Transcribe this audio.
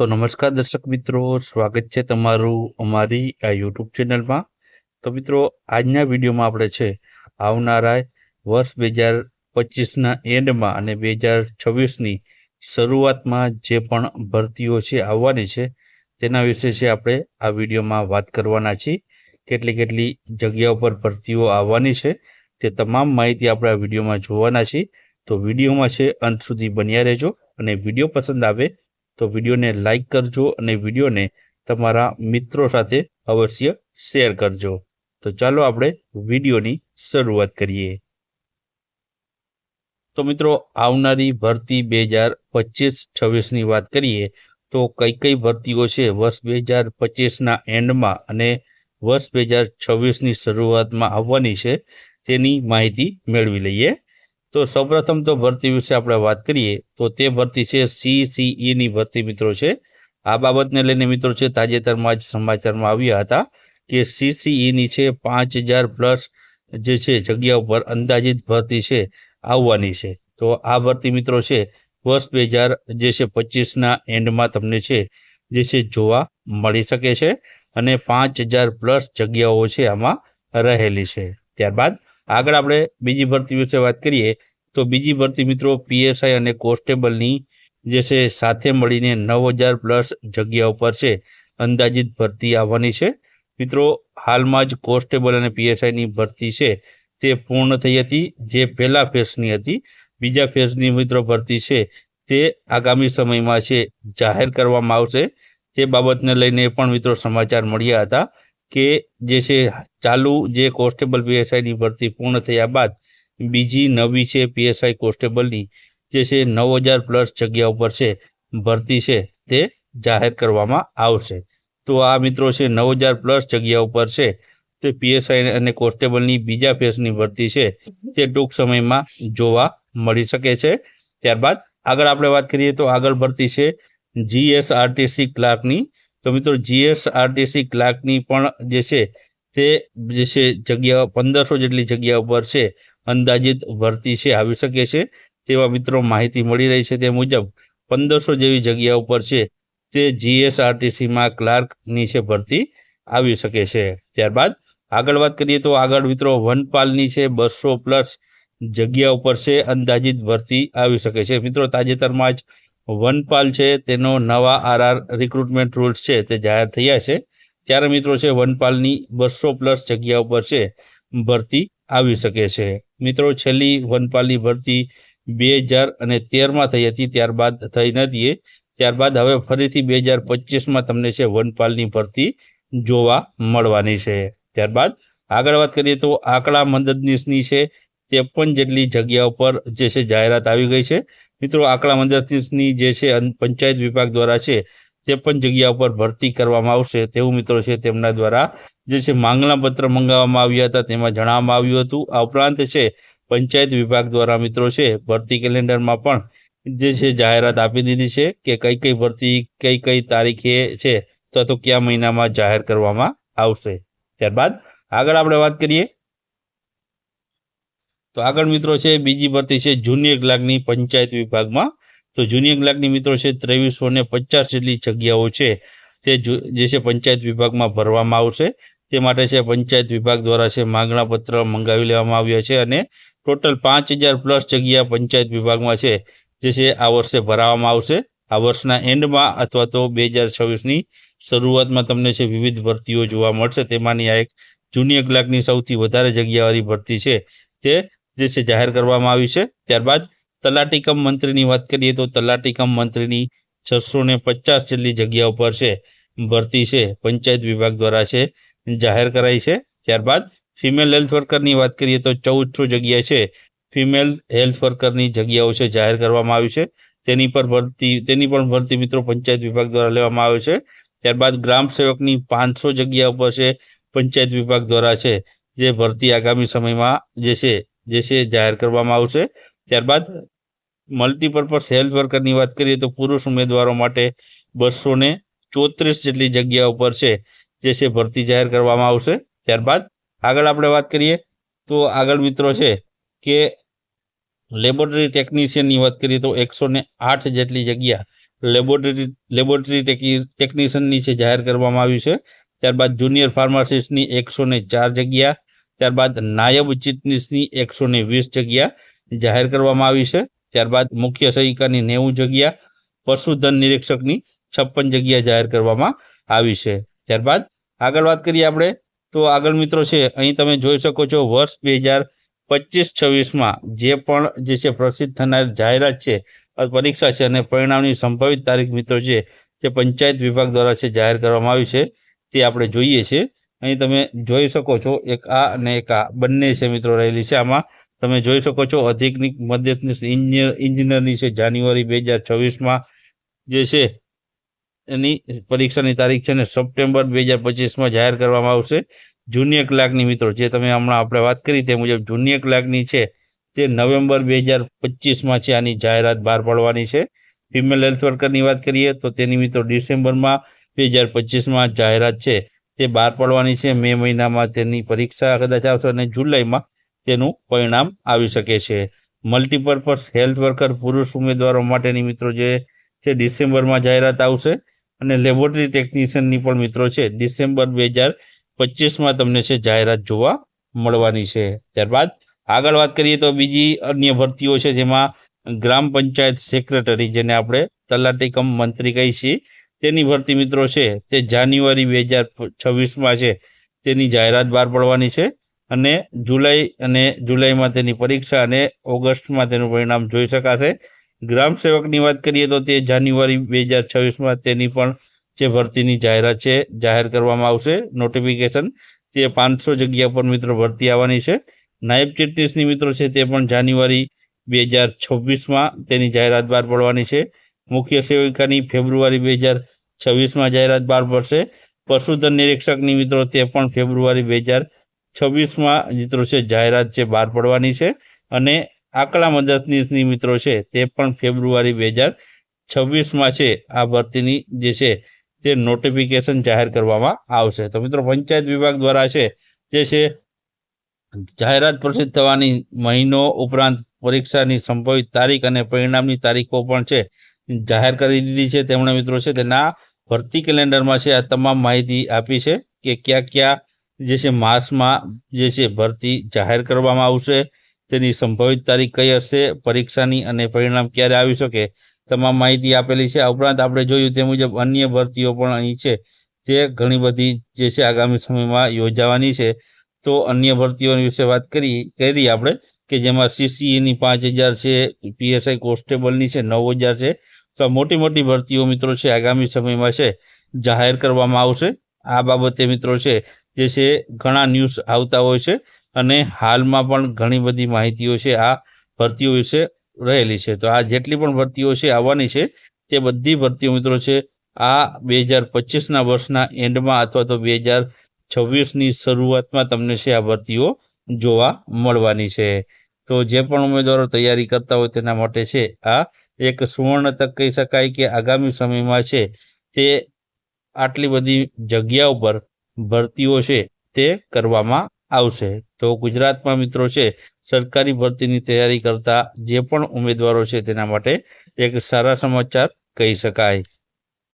તો નમસ્કાર દર્શક મિત્રો, સ્વાગત છે તમારું અમારી આ યુટ્યુબ ચેનલમાં. તો મિત્રો, આજના વિડીયોમાં આપણે છે આવનારા વર્ષ બે હજાર પચીસના એન્ડમાં અને બે હજાર છવ્વીસની શરૂઆતમાં જે પણ ભરતીઓ છે આવવાની છે, તેના વિશે છે આપણે આ વિડીયોમાં વાત કરવાના છીએ. કેટલી કેટલી જગ્યા ઉપર ભરતીઓ આવવાની છે, તે તમામ માહિતી આપણે આ વિડીયોમાં જોવાના છીએ. તો વિડીયોમાં છે, અંત સુધી બન્યા રહેજો અને વીડિયો પસંદ આવે તો વિડીયોને લાઇક કરજો અને વિડીયોને તમારા મિત્રો સાથે અવશ્ય શેર કરજો. તો ચાલો આપણે વિડીયોની શરૂઆત કરીએ. તો મિત્રો, આવનારી ભરતી બે હજાર પચીસ છવ્વીસની વાત કરીએ, તો કઈ કઈ ભરતીઓ છે? વર્ષ બે હજાર પચીસના એન્ડમાં અને વર્ષ બે હજાર છવ્વીસની શરૂઆતમાં આવવાની છે તેની માહિતી મેળવી લઈએ. તો સૌપ્રથમ તો ભરતી વિશે આપણે વાત કરીએ, તો તે ભરતી છે સીસીઈની ભરતી મિત્રો છે. આ બાબતને લઈને મિત્રો છે, તાજેતરમાં જ સમાચારમાં આવ્યા હતા કે સીસીઈની છે પાંચ હજાર પ્લસ જે છે જગ્યા ઉપર અંદાજિત ભરતી છે, આવવાની છે. તો આ ભરતી મિત્રો છે, વર્ષ બે હજાર જે છે પચીસના એન્ડમાં તમને છે, જે છે જોવા મળી શકે છે અને પાંચ હજાર પ્લસ જગ્યાઓ છે આમાં રહેલી છે. ત્યારબાદ આગળ આપણે બીજી ભરતી વિશે વાત કરીએ, તો બીજી ભરતી મિત્રો પીએસઆઈ અને કોન્સ્ટેબલની જે છે સાથે મળીને નવ હજાર પ્લસ જગ્યા ઉપર છે, અંદાજિત ભરતી આવવાની છે. મિત્રો, હાલમાં જ કોન્સ્ટેબલ અને પીએસઆઈની ભરતી છે તે પૂર્ણ થઈ હતી, જે પહેલા ફેઝની હતી. બીજા ફેઝની મિત્રો ભરતી છે તે આગામી સમયમાં છે, જાહેર કરવામાં આવશે. તે બાબતને લઈને પણ મિત્રો સમાચાર મળ્યા હતા. કે જે છે, ચાલુ જે કોન્સ્ટેબલ પીએસઆઈની ભરતી પૂર્ણ થયા બાદ બીજી નવી છે પીએસઆઈ કોન્સ્ટેબલની, જે છે, નવ હજાર પ્લસ જગ્યા ઉપર છે, ભરતી છે તે જાહેર કરવામાં આવશે. તો આ મિત્રો છે, નવ હજાર પ્લસ જગ્યા ઉપર છે તે પીએસઆઈ અને કોન્સ્ટેબલની બીજા ફેઝની ભરતી છે તે ટૂંક સમયમાં જોવા મળી શકે છે. ત્યારબાદ આગળ આપણે વાત કરીએ તો આગળ ભરતી છે, જીએસઆરટીસી ક્લાર્કની તો મિત્રો જીએસઆરટીસી ક્લાર્કની પણ જે છે તે જે છે જગ્યા પંદરસો જેટલી જગ્યા ઉપર છે, અંદાજિત ભરતી છે, આવી શકે છે. તેવા મિત્રો માહિતી મળી રહી છે તે મુજબ પંદરસો જેવી જગ્યા ઉપર છે તે જીએસઆરટીસીમાં ક્લાર્કની છે ભરતી આવી શકે છે. ત્યારબાદ આગળ વાત કરીએ તો આગળ મિત્રો વનપાલની છે બસો પ્લસ જગ્યા ઉપર છે, અંદાજિત ભરતી આવી શકે છે. મિત્રો તાજેતરમાં જ વનપાલ છે, તેનો નવા આરઆર રિક્રુટમેન્ટ રૂલ્સ છે તે જાહેર થયા છે. ત્યારે મિત્રો છે, વનપાલની બસો પ્લસ જગ્યા ઉપર છે, ભરતી આવી શકે છે. મિત્રો, છેલ્લી વનપાલની ભરતી બે હજાર અને તેરમાં થઈ હતી, ત્યારબાદ થઈ નથી ત્યારબાદ હવે ફરીથી બે હજાર પચીસમાં તમને છે, વનપાલની ભરતી જોવા મળવાની છે. ત્યારબાદ આગળ વાત કરીએ તો આંકડા મદદનીશની છે ત્રેપન જેટલી જગ્યા ઉપર જે છે જાહેરાત આવી ગઈ છે. મિત્રો, આંકડા મંદિરની જે છે પંચાયત વિભાગ દ્વારા છે ત્રેપન જગ્યા ઉપર ભરતી કરવામાં આવશે તેવું મિત્રો છે તેમના દ્વારા જે છે માંગણાપત્ર મંગાવવામાં આવ્યા હતા તેમાં જણાવવામાં આવ્યું હતું. આ ઉપરાંત છે પંચાયત વિભાગ દ્વારા મિત્રો છે ભરતી કેલેન્ડરમાં પણ જે છે જાહેરાત આપી દીધી છે કે કઈ કઈ ભરતી કઈ કઈ તારીખે છે તો તો કયા મહિનામાં જાહેર કરવામાં આવશે. ત્યારબાદ આગળ આપણે વાત કરીએ તો આગળ મિત્રો છે, બીજી ભરતી છે જુનિયર ક્લાર્કની પંચાયત વિભાગમાં. તો જુનિયર ક્લાર્કની મિત્રો છે, ત્રેવીસો ને પચાસ જેટલી જગ્યાઓ છે, તે જે છે પંચાયત વિભાગમાં ભરવામાં આવશે. તે માટે છે, પંચાયત વિભાગ દ્વારા છે, માંગણા પત્ર મંગાવી લેવામાં આવ્યા છે અને ટોટલ પાંચ હજાર પ્લસ જગ્યા પંચાયત વિભાગમાં છે, જે છે આ વર્ષે ભરાવામાં આવશે. આ વર્ષના એન્ડમાં અથવા તો બે હજાર છવ્વીસની શરૂઆતમાં તમને છે, વિવિધ ભરતીઓ જોવા મળશે. તેમાંની આ એક જુનિયર ક્લાર્કની સૌથી વધારે જગ્યાવાળી ભરતી છે, તે જે છે જાહેર કરવામાં આવી છે. ત્યારબાદ તલાટી કમ મંત્રીની વાત કરીએ તો તલાટી કમ મંત્રીની છસો ને પચાસ જેટલી જગ્યા ઉપર છે, ભરતી છે, પંચાયત વિભાગ દ્વારા છે, જાહેર કરાઈ છે. ત્યારબાદ ફિમેલ હેલ્થ વર્કરની વાત કરીએ તો ચૌદસો જગ્યા છે, ફિમેલ હેલ્થ વર્કરની જગ્યાઓ છે જાહેર કરવામાં આવી છે. તેની પર ભરતી, તેની પણ ભરતી મિત્રો પંચાયત વિભાગ દ્વારા લેવામાં આવે છે. ત્યારબાદ ગ્રામ સેવકની પાંચસો જગ્યા ઉપર છે, પંચાયત વિભાગ દ્વારા છે, જે ભરતી આગામી સમયમાં જે છે જે છે જાહેર કરવામાં આવશે. ત્યારબાદ મલ્ટીપર્પઝ હેલ્થ વર્કરની વાત કરીએ તો પુરુષ ઉમેદવારો માટે બસો ને ચોત્રીસ જેટલી જગ્યા ઉપર છે જે છે ભરતી જાહેર કરવામાં આવશે. ત્યારબાદ આગળ આપણે વાત કરીએ તો આગળ મિત્રો છે કે લેબોરેટરી ટેકનિશિયનની વાત કરીએ તો એકસો ને આઠ જેટલી જગ્યા લેબોરેટરી લેબોરેટરી ટેકની ટેકનિશિયનની છે જાહેર કરવામાં આવી છે. ત્યારબાદ જુનિયર ફાર્માસિસ્ટની એકસો ને ચાર જગ્યા ત્યારબાદ નાયબ ચિટનીસની એકસો ને વીસ જગ્યા જાહેર કરવામાં આવી છે. ત્યારબાદ મુખ્ય સહિકાની નેવું જગ્યા પશુધન નિરીક્ષકની છપ્પન જગ્યા જાહેર કરવામાં આવી છે. ત્યારબાદ આગળ વાત કરીએ આપણે, તો આગળ મિત્રો છે, અહીં તમે જોઈ શકો છો, વર્ષ બે હજાર પચીસ છવ્વીસમાં જે પણ જે છે પ્રસિદ્ધ થનાર જાહેરાત છે પરીક્ષા છે અને પરિણામની સંભવિત તારીખ મિત્રો છે, જે પંચાયત વિભાગ દ્વારા છે, જાહેર કરવામાં આવી છે, તે આપણે જોઈએ છીએ. અહીં તમે જોઈ શકો છો એક આ અને એક આ. બંને છે મિત્રો રહેલી છે આમાં. તમે જોઈ શકો છો અધિકની મદદનીશ ઇન્જિનિયર ઇન્જિનિયરની છે જાન્યુઆરી બે હજાર છવ્વીસમાં. જે છે એની પરીક્ષાની તારીખ છે ને સપ્ટેમ્બર બે હજાર પચીસમાં જાહેર કરવામાં આવશે. જુનિયર ક્લાર્કની મિત્રો, જે તમે હમણાં આપણે વાત કરી તે મુજબ જુનિયર ક્લાર્કની છે તે નવેમ્બર બે હજાર પચીસમાં છે આની જાહેરાત બહાર પાડવાની છે. ફિમેલ હેલ્થ વર્કરની વાત કરીએ તો તેની મિત્રો ડિસેમ્બરમાં બે હજાર પચીસમાં જાહેરાત છે. તે બહાર પાડવાની છે. મે મહિનામાં તેની પરીક્ષા કદાચ આવશે અને જુલાઈમાં તેનું પરિણામ આવી શકે છે. મલ્ટીપર્પઝ હેલ્થ વર્કર, પુરુષ ઉમેદવારો માટેની મિત્રો જે છે, ડિસેમ્બરમાં જાહેરાત આવશે અને લેબોરેટરી ટેકનિશિયનની પણ મિત્રો છે. ડિસેમ્બર બે હજાર પચીસમાં તમને છે, જાહેરાત જોવા મળવાની છે. ત્યારબાદ આગળ વાત કરીએ તો બીજી અન્ય ભરતીઓ છે, જેમાં ગ્રામ પંચાયત સેક્રેટરી, જેને આપણે તલાટી કમ મંત્રી કહી છીએ તેની ભરતી મિત્રો છે તે જાન્યુઆરી બે હજાર છવ્વીસમાં છે. તેની જાહેરાત બહાર પડવાની છે અને જુલાઈ અને જુલાઈમાં તેની પરીક્ષા અને ઓગસ્ટમાં તેનું પરિણામ જોઈ શકાશે. ગ્રામ સેવકની વાત કરીએ તો તે જાન્યુઆરી બે હજાર છવ્વીસમાં તેની પણ જે ભરતીની જાહેરાત છે જાહેર કરવામાં આવશે. નોટિફિકેશન તે પાંચસો જગ્યા પર મિત્રો ભરતી આવવાની છે. નાયબ ચીફ મિત્રો છે તે પણ જાન્યુઆરી બે હજાર છવ્વીસમાં તેની જાહેરાત બહાર પડવાની છે. મુખ્ય સેવિકાની ફેબ્રુઆરી બે હજાર છવ્વીસમાં જાહેરાત બહાર પડશે. પશુધન નિરીક્ષકની મિત્રો, તે પણ ફેબ્રુઆરી બે હજાર છવ્વીસમાં મિત્રો છે, જાહેરાત છે, બહાર પડવાની છે. અને આંકડા મદદનીશની મિત્રો છે, તે પણ ફેબ્રુઆરી બે હજાર છવ્વીસમાં છે, આ ભરતીની જે છે, તે નોટિફિકેશન જાહેર કરવામાં આવશે. તો મિત્રો, પંચાયત વિભાગ દ્વારા છે, જે છે, જાહેરાત પ્રસિદ્ધ થવાની મહિનો ઉપરાંત પરીક્ષાની સંભવિત તારીખ અને પરિણામની તારીખો પણ છે. જાહેર કરી દીધી છે તેમણે મિત્રો છે તેના ભરતી કેલેન્ડરમાં છે આ તમામ માહિતી આપી છે કે ક્યાં ક્યાં જે છે માસમાં જે છે ભરતી જાહેર કરવામાં આવશે, તેની સંભવિત તારીખ કઈ હશે, પરીક્ષાની અને પરિણામ ક્યારે આવી શકે, તમામ માહિતી આપેલી છે. આ ઉપરાંત આપણે જોયું તે મુજબ અન્ય ભરતીઓ પણ અહીં છે, તે ઘણી બધી જે છે આગામી સમયમાં યોજાવાની છે. તો અન્ય ભરતીઓ વિશે વાત કરી કરી આપણે કે જેમાં સીસીઈની પાંચ હજાર છે પીએસઆઈ કોન્સ્ટેબલની છે નવ હજાર છે તો મોટી મોટી ભરતીઓ મિત્રો છે આગામી સમયમાં છે, જાહેર કરવામાં આવશે. આ બાબતે મિત્રો છે, જે છે ઘણા ન્યૂઝ આવતા હોય છે અને હાલમાં પણ ઘણી બધી માહિતીઓ છે આ ભરતીઓ વિશે રહેલી છે. તો આ જેટલી પણ ભરતીઓ છે આવવાની છે, તે બધી ભરતીઓ મિત્રો છે, આ બે હજાર પચીસના વર્ષના એન્ડમાં અથવા તો બે હજાર છવ્વીસની શરૂઆતમાં તમને છે આ ભરતીઓ જોવા મળવાની છે. તો જે પણ ઉમેદવારો તૈયારી કરતા હોય તેના માટે છે આ એક સુવર્ણ તક કહી શકાય કે આગામી સમયમાં છે. તે આટલી બધી જગ્યાઓ પર ભરતીઓ છે તે કરવામાં આવશે. તો ગુજરાતમાં મિત્રો છે, સરકારી ભરતીની તૈયારી કરતા જે પણ ઉમેદવારો છે તેના માટે એક સારા સમાચાર કહી શકાય.